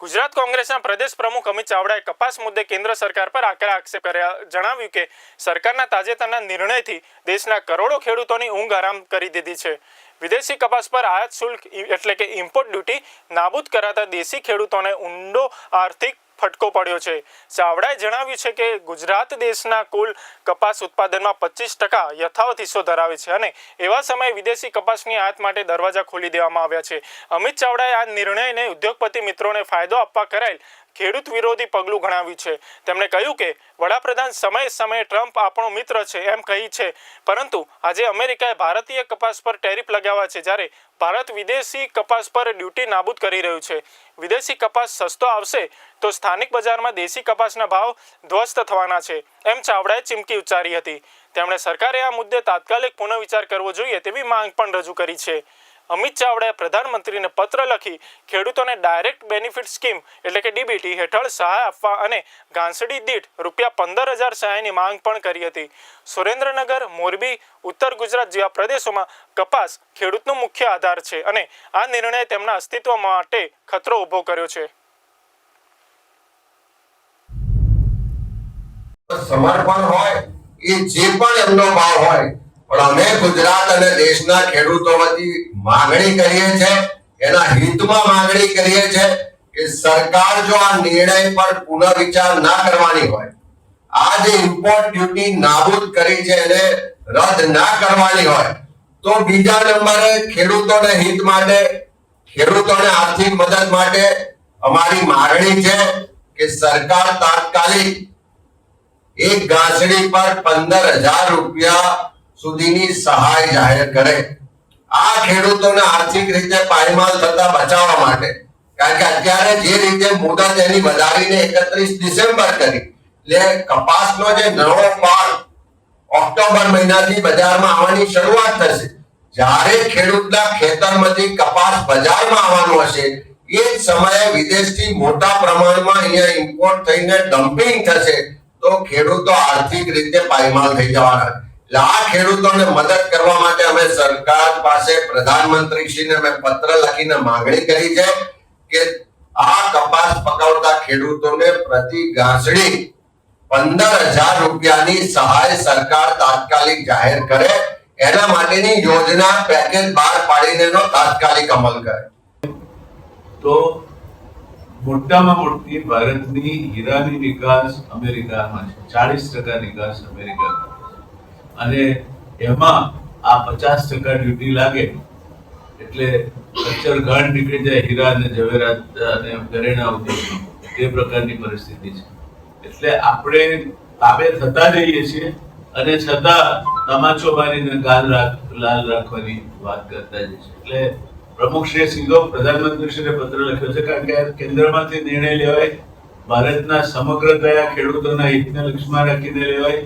ગુજરાત કોંગ્રેસના પ્રદેશ પ્રમુખ અમિત ચાવડાએ કપાસ મુદ્દે કેન્દ્ર સરકાર પર આકરા આક્ષેપ કર્યા. જણાવ્યું કે સરકારના તાજેતરના નિર્ણયથી દેશના કરોડો ખેડૂતોની ઊંઘ આરામ કરી દીધી છે. વિદેશી કપાસ પર આયાત શુલ્ક એટલે કે ઇમ્પોર્ટ ડ્યુટી નાબૂદ કરાતા દેશી ખેડૂતોને ઊંડો આર્થિક ફટકો પડ્યો છે. ચાવડાએ જણાવ્યું છે કે ગુજરાત દેશના કુલ કપાસ ઉત્પાદનમાં પચીસ ટકા યથાવત હિસ્સો ધરાવે છે અને એવા સમયે વિદેશી કપાસની આયાત માટે દરવાજા ખોલી દેવામાં આવ્યા છે. અમિત ચાવડાએ આ નિર્ણયને ઉદ્યોગપતિ મિત્રોને ફાયદો આપવા કરાયેલ ખેડૂત વિરોધી પગલું ગણાવ્યું છે. તેમણે કહ્યું કે, વડાપ્રધાન સમયે સમયે ટ્રમ્પ આપણો મિત્ર છે એમ કહી છે. પરંતુ આજે અમેરિકાએ ભારતીય કપાસ પર ટેરિફ લગાવ્યા છે જ્યારે ભારત વિદેશી કપાસ પર ડ્યુટી નાબૂદ કરી રહ્યું છે. વિદેશી કપાસ સસ્તો આવશે તો સ્થાનિક બજારમાં દેશી કપાસના ભાવ ધ્વસ્ત થવાના છે, એમ ચાવડાએ ચીમકી ઉચ્ચારી હતી. તેમણે સરકારે આ મુદ્દે તાત્કાલિક પુનઃવિચાર કરવો જોઈએ તેવી માંગ પણ રજૂ કરી છે. અમિત ચાવડાએ પ્રધાનમંત્રીને પત્ર લખી ખેડૂતોને ડાયરેક્ટ બેનિફિટ સ્કીમ એટલે કે ડીબીટી હેઠળ સહાય આપવા અને ઘાસડી દીઠ રૂપિયા પંદર હજાર સહાયની માંગ પણ કરી હતી. સુરેન્દ્રનગર, મોરબી, ઉત્તર ગુજરાત જેવા પ્રદેશોમાં કપાસ ખેડૂતનો મુખ્ય આધાર છે અને આ નિર્ણય તેમના અસ્તિત્વ માટે ખતરો ઊભો કર્યો છે. સમર્પણ હોય, એ જે પણ એમનો ભાવ હોય પણ અમે ગુજરાત અને દેશના ખેડૂતો માંગણી કરીએ છે એના હિતમાં માંગણી કરીએ છે કે સરકાર જો આ નિર્ણય પર પુનર્વિચાર ના કરવાની હોય, આ જે ઇમ્પોર્ટ ડ્યુટી નાબૂદ કરી છે એને રદ ના કરવાની હોય, તો બીજા નંબરે ખેડૂતોને હિત માટે, ખેડૂતોને આર્થિક મદદ માટે અમારી માંગણી છે કે સરકાર તાત્કાલિક એક ગાંસડી પર પંદર હજાર રૂપિયા સુધીની સહાય જાહેર કરે. આ ખેડૂતોને આર્થિક રીતે પાયમાલ થતા બચાવવા માટે, કારણ કે અત્યારે જે રીતે મુદત એની વધારીને એકત્રીસ ડિસેમ્બર કરી, એટલે કપાસનો જે નવો પાક ઓક્ટોબર મહિનાથી બજારમાં આવવાની શરૂઆત થશે. જ્યારે ખેડૂતના ખેતરમાંથી કપાસ બજારમાં આવવાનું હશે, એ જ સમયે વિદેશથી મોટા પ્રમાણમાં અહીંયા ઇમ્પોર્ટ થઈને ડમ્પિંગ થશે, તો ખેડૂતો આર્થિક રીતે પાયમાલ થઈ જવાના એટલે આ ખેડૂતોને મદદ કરવા માટે અમે સરકાર પાસે પ્રધાનમંત્રીશ્રીને અમે પત્ર લખીને માંગણી કરી છે કે આ કપાસ પકવતા ખેડૂતોને પ્રતિ ગાંસડી પંદર હજાર રૂપિયાની સહાય સરકાર તાત્કાલિક જાહેર કરે. એના માટેની યોજના પેકેજ બહાર પાડીને એનો તાત્કાલિક અમલ કરે. તો મોટામાં મોટી ભારતની હીરાની નિકાસ અમેરિકામાં છે. ચાલીસ ટકા નિકાસ અમેરિકામાં. અને એમાં આ પચાસ ટકા ડ્યુટી લાગે, એટલે કચ્છર ઘાણ નીકળી જાય, હીરા અને જવેરાત અને ઘરેણા ઉદ્યોગ. તે પ્રકારની પરિસ્થિતિ છે. એટલે આપણે તાબે થતા જઈએ છીએ અને છતાં તમાચો મારીને ગાલ લાલ રાખવાની વાત કરતા જઈએ છીએ. એટલે પ્રમુખ શ્રી સીધો પ્રધાનમંત્રીશ્રીને પત્ર લખ્યો છે, કારણ કે કેન્દ્રમાંથી નિર્ણય લેવાય, ભારતના સમગ્ર કયા ખેડૂતોના હિતને લક્ષમાં રાખીને લેવાય